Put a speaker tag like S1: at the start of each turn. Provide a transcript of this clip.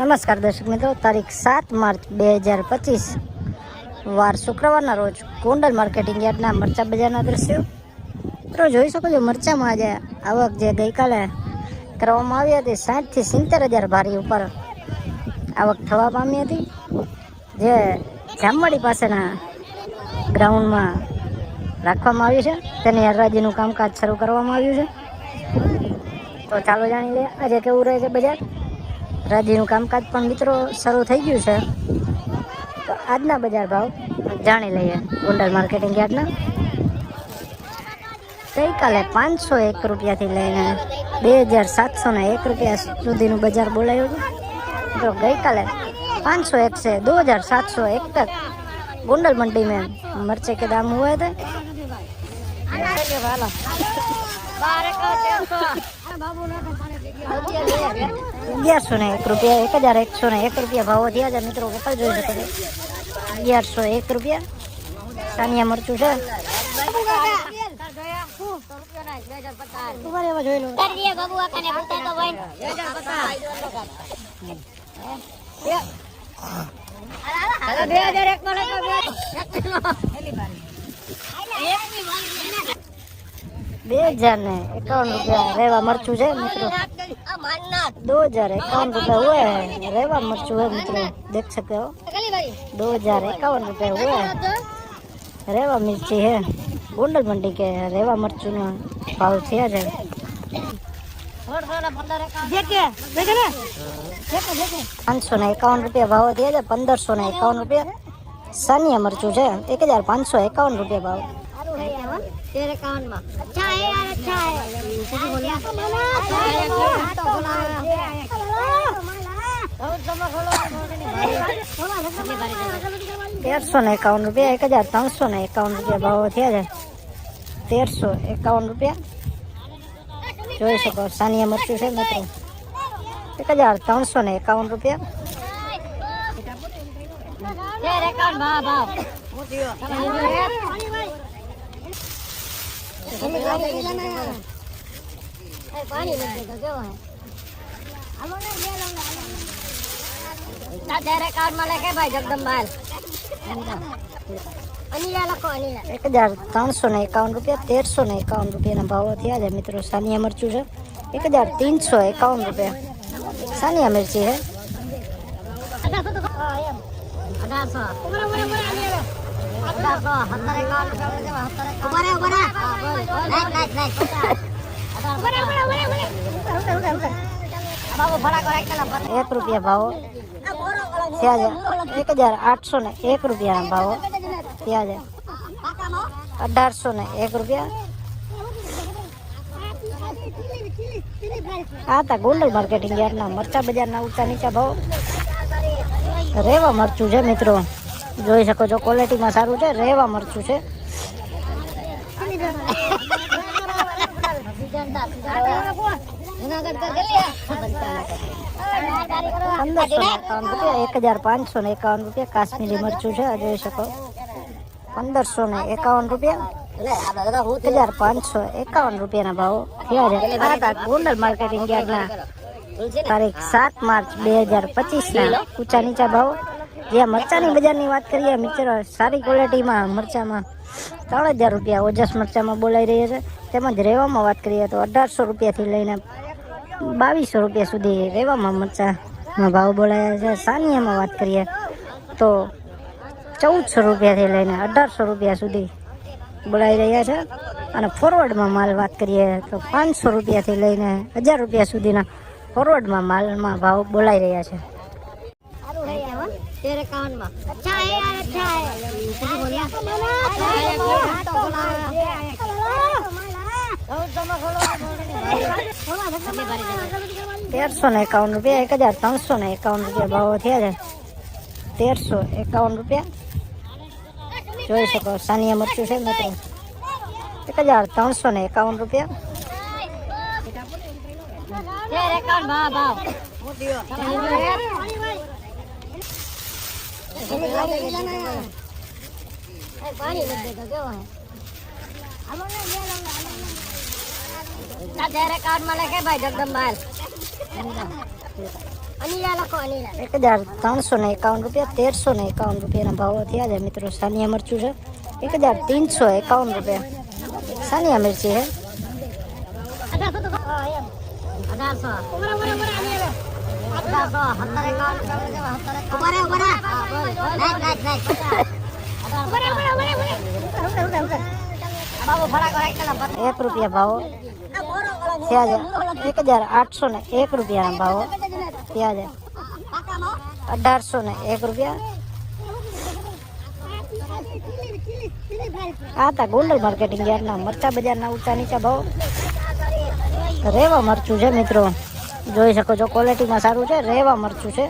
S1: નમસ્કાર દર્શક મિત્રો, તારીખ સાત માર્ચ બે હજાર પચીસ, વાર શુક્રવારના રોજ ગોંડલ માર્કેટિંગ યાર્ડના મરચા બજારના દ્રશ્યો. મિત્રો, જોઈ શકો છો, મરચામાં આજે આવક જે ગઈકાલે કરવામાં આવી હતી, સાઠથી સિત્તેર હજાર ભારી ઉપર આવક થવા પામી હતી. જે જામવાડી પાસેના ગ્રાઉન્ડમાં રાખવામાં આવ્યું છે. તેની હરરાજીનું કામકાજ શરૂ કરવામાં આવ્યું છે. તો ચાલો જાણી લઈએ, આજે કેવું રહે છે બજાર? રાજીનું કામકાજ પણ મિત્રો શરૂ થઈ ગયું છે તો આજના બજાર ભાવ જાણી લઈએ ગોંડલ માર્કેટિંગ યાર્ડના ગઈકાલે પાંચસો એક રૂપિયાથી લઈને બે હજાર સાતસો ને એક રૂપિયા સુધીનું બજાર બોલાયું હતું તો ગઈકાલે पाँच सौ एक से दो हजार सात सौ एक तक गोंडल मंडी में मरचे के दाम हुए थे અગિયારસો ને એક રૂપિયા એક હજાર એકસો ને એક રૂપિયા ભાવો થયા છે. મિત્રો વકલ જોઈ શકો છો. અગિયારસો એક રૂપિયા. સાનિયા મરચું છે. બે હજાર ને એકાવન રૂપિયા રેવા મરચું છે મિત્રો दो हजार इक्यावन रुपए हुए हैं रेवा मरचू है મિત્રો देख सकते हो दो हजार इक्यावन रुपए हुए हैं रेवा मिर्ची है गोंडल मंडी के रेवा मरचू નો ભાવ થયા છે પાંચસો ને એકાવન રૂપિયા ભાવ થયા છે. પંદરસો ને એકાવન રૂપિયા સાનિયા મરચું છે એક હજાર પાંચસો એકાવન રૂપિયા बोला તેરસો ને એકાવન રૂપિયા એક હજાર ત્રણસો ને એકાવન રૂપિયા ભાવ થયા છે. તેરસો એકાવન રૂપિયા. જોઈ શકો સાનિયા મરચું છે મિત્રો. એક હજાર ત્રણસો ને એકાવન રૂપિયા. એક હજાર ત્રણસો ને એકાવન રૂપિયા તેરસો ને એકાવન રૂપિયાના ભાવો થયા છે મિત્રો સાનિયા મરચું છે એક હજાર ત્રણસો એકાવન રૂપિયા સાનિયા મિર્ચી છે એક રૂપિયા ભાવો. એક હજાર આઠસો ને એક રૂપિયાના ભાવો. ત્યાં અઢારસો ને એક રૂપિયા. આ તા ગોંડલ માર્કેટિંગ યાર્ડના મરચા બજારના ઊંચા નીચા ભાવ. રેવા મરચું છે મિત્રો. જોઈ શકો છો ક્વોલિટીમાં સારું છે રેવા મરચું છે. એક હજાર પાંચસો ને એકાવન રૂપિયા, કાશ્મીરી મરચું છે જોઈ શકો. પંદરસો ને એકાવન રૂપિયા, હજાર પાંચસો એકાવન રૂપિયાના ભાવ. થયા છે ગોંડલ માર્કેટિંગ યાર્ડના તારીખ સાત માર્ચ બે હજાર પચીસના, ઊંચા નીચા ભાવ. જ્યાં મરચાની બજારની વાત કરીએ, મિત્રો, સારી ક્વોલિટીમાં મરચામાં ત્રણ હજાર રૂપિયા ઓજસ મરચામાં બોલાઈ રહ્યા છે. તેમજ રેવામાં વાત કરીએ તો અઢારસો રૂપિયાથી લઈને બાવીસો રૂપિયા સુધી રેવામાં મરચાના ભાવ બોલાયા છે. સાનિયામાં વાત કરીએ તો ચૌદસો રૂપિયાથી લઈને અઢારસો રૂપિયા સુધી બોલાઈ રહ્યા છે. અને ફોરવર્ડમાં માલ વાત કરીએ તો પાંચસો રૂપિયાથી લઈને હજાર રૂપિયા સુધીના ફોરવર્ડમાં માલમાં ભાવ બોલાઈ રહ્યા છે. તેરસો ને એકાવન રૂપિયા એક હજાર ત્રણસો ને એકાવન રૂપિયા ભાવો થયા છે. તેરસો એકાવન રૂપિયા. જોઈ શકો સાનિયા મરચું છે મિત્રો? એક હજાર ત્રણસો ને એકાવન રૂપિયા. એક હજાર ત્રણસો ને રૂપિયા તેરસો ને એકાવન રૂપિયાના ભાવ થયા મિત્રો સાનિયા મરચું છે એક હજાર ત્રણસો એકાવન રૂપિયા સાનિયા મિરચી છે એક રૂપિયા ભાવ. ત્યાં એક હજાર આઠસો ને એક રૂપિયાના ભાવ. ત્યાં અઢારસો ને એક રૂપિયા. આ તા ગોંડલ માર્કેટિંગ યાર્ડના મરચા બજારના ઊંચા નીચા ભાવ. રેવા મરચું છે મિત્રો. જોઈ શકો છો. ક્વોલિટીમાં સારું છે રહેવા મરચું છે.